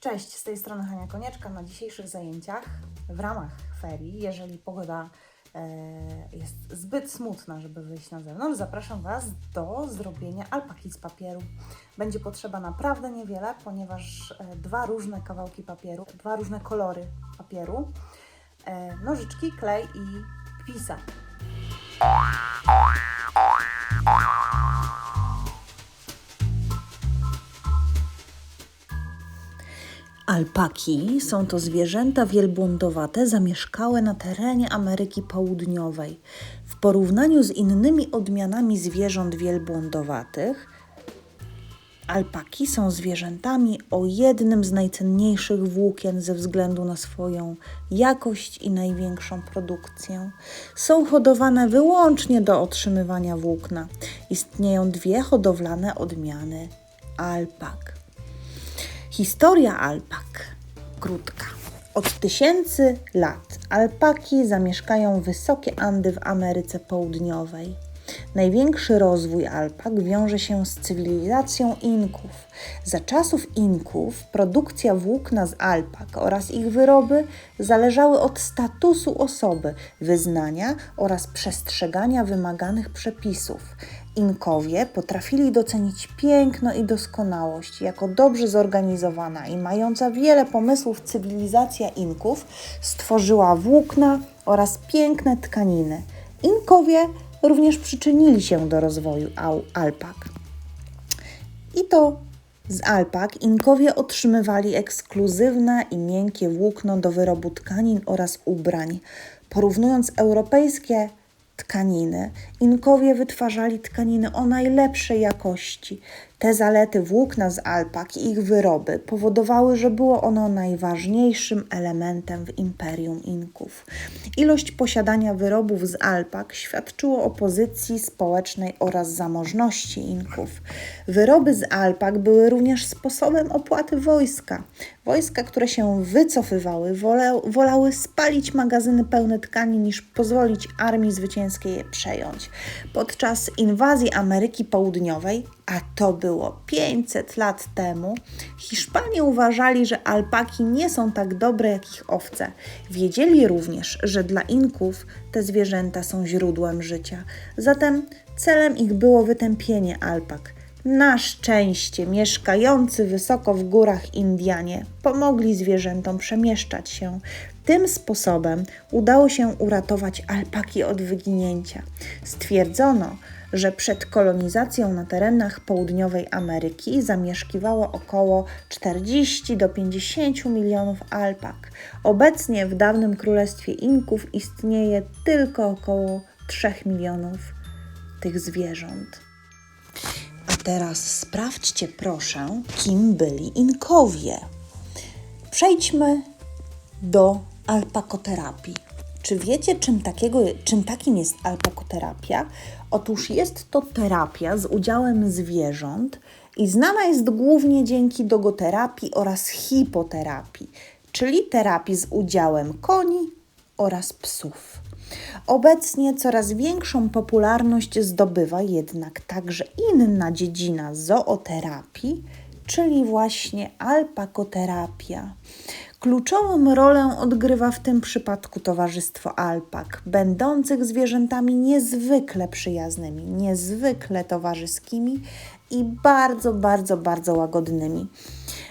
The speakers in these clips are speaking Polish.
Cześć, z tej strony Hania Konieczka. Na dzisiejszych zajęciach w ramach ferii, jeżeli pogoda e, jest zbyt smutna, żeby wyjść na zewnątrz, zapraszam Was do zrobienia alpaki z papieru. Będzie potrzeba naprawdę niewiele, ponieważ e, dwa różne kawałki papieru, dwa różne kolory papieru, e, nożyczki, klej i pisak. Alpaki są to zwierzęta wielbłądowate zamieszkałe na terenie Ameryki Południowej. W porównaniu z innymi odmianami zwierząt wielbłądowatych, alpaki są zwierzętami o jednym z najcenniejszych włókien ze względu na swoją jakość i największą produkcję. Są hodowane wyłącznie do otrzymywania włókna. Istnieją dwie hodowlane odmiany alpak. Historia alpak krótka. Od tysięcy lat alpaki zamieszkają wysokie Andy w Ameryce Południowej. Największy rozwój alpak wiąże się z cywilizacją Inków. Za czasów Inków produkcja włókna z alpak oraz ich wyroby zależały od statusu osoby, wyznania oraz przestrzegania wymaganych przepisów. Inkowie potrafili docenić piękno i doskonałość. Jako dobrze zorganizowana i mająca wiele pomysłów cywilizacja Inków stworzyła włókna oraz piękne tkaniny. Inkowie również przyczynili się do rozwoju alpak. I to z alpak Inkowie otrzymywali ekskluzywne i miękkie włókno do wyrobu tkanin oraz ubrań. Porównując europejskie tkaniny, Inkowie wytwarzali tkaniny o najlepszej jakości. Te zalety włókna z alpak i ich wyroby powodowały, że było ono najważniejszym elementem w imperium Inków. Ilość posiadania wyrobów z alpak świadczyło o pozycji społecznej oraz zamożności Inków. Wyroby z alpak były również sposobem opłaty wojska. Wojska, które się wycofywały, wolały spalić magazyny pełne tkanin niż pozwolić armii zwycięskiej je przejąć. Podczas inwazji Ameryki Południowej, a to było 500 lat temu, Hiszpanie uważali, że alpaki nie są tak dobre jak ich owce. Wiedzieli również, że dla Inków te zwierzęta są źródłem życia. Zatem celem ich było wytępienie alpak. Na szczęście mieszkający wysoko w górach Indianie pomogli zwierzętom przemieszczać się. Tym sposobem udało się uratować alpaki od wyginięcia. Stwierdzono, że przed kolonizacją na terenach południowej Ameryki zamieszkiwało około 40 do 50 milionów alpak. Obecnie w dawnym królestwie Inków istnieje tylko około 3 milionów tych zwierząt. Teraz sprawdźcie proszę, kim byli Inkowie. Przejdźmy do alpakoterapii. Czy wiecie, czym, takiego, czym takim jest alpakoterapia? Otóż jest to terapia z udziałem zwierząt i znana jest głównie dzięki dogoterapii oraz hipoterapii, czyli terapii z udziałem koni oraz psów. Obecnie coraz większą popularność zdobywa jednak także inna dziedzina zooterapii, czyli właśnie alpakoterapia. Kluczową rolę odgrywa w tym przypadku towarzystwo alpak, będących zwierzętami niezwykle przyjaznymi, niezwykle towarzyskimi i bardzo, bardzo, bardzo łagodnymi.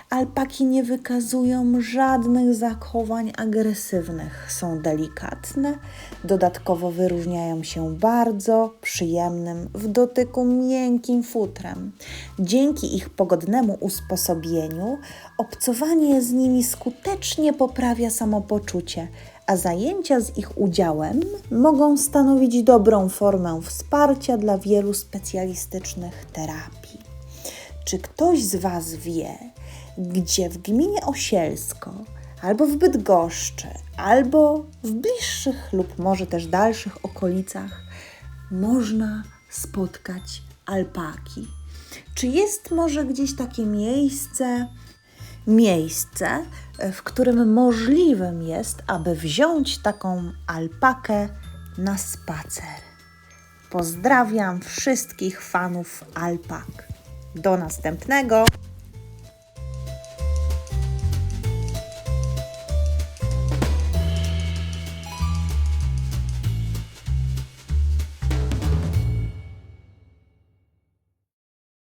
Alpaki nie wykazują żadnych zachowań agresywnych, są delikatne, dodatkowo wyróżniają się bardzo przyjemnym w dotyku miękkim futrem. Dzięki ich pogodnemu usposobieniu, obcowanie z nimi skutecznie poprawia samopoczucie, a zajęcia z ich udziałem mogą stanowić dobrą formę wsparcia dla wielu specjalistycznych terapii. Czy ktoś z Was wie, gdzie w gminie Osielsko, albo w Bydgoszczy, albo w bliższych lub może też dalszych okolicach można spotkać alpaki? Czy jest może gdzieś takie miejsce, miejsce, w którym możliwym jest, aby wziąć taką alpakę na spacer? Pozdrawiam wszystkich fanów alpak. Do następnego.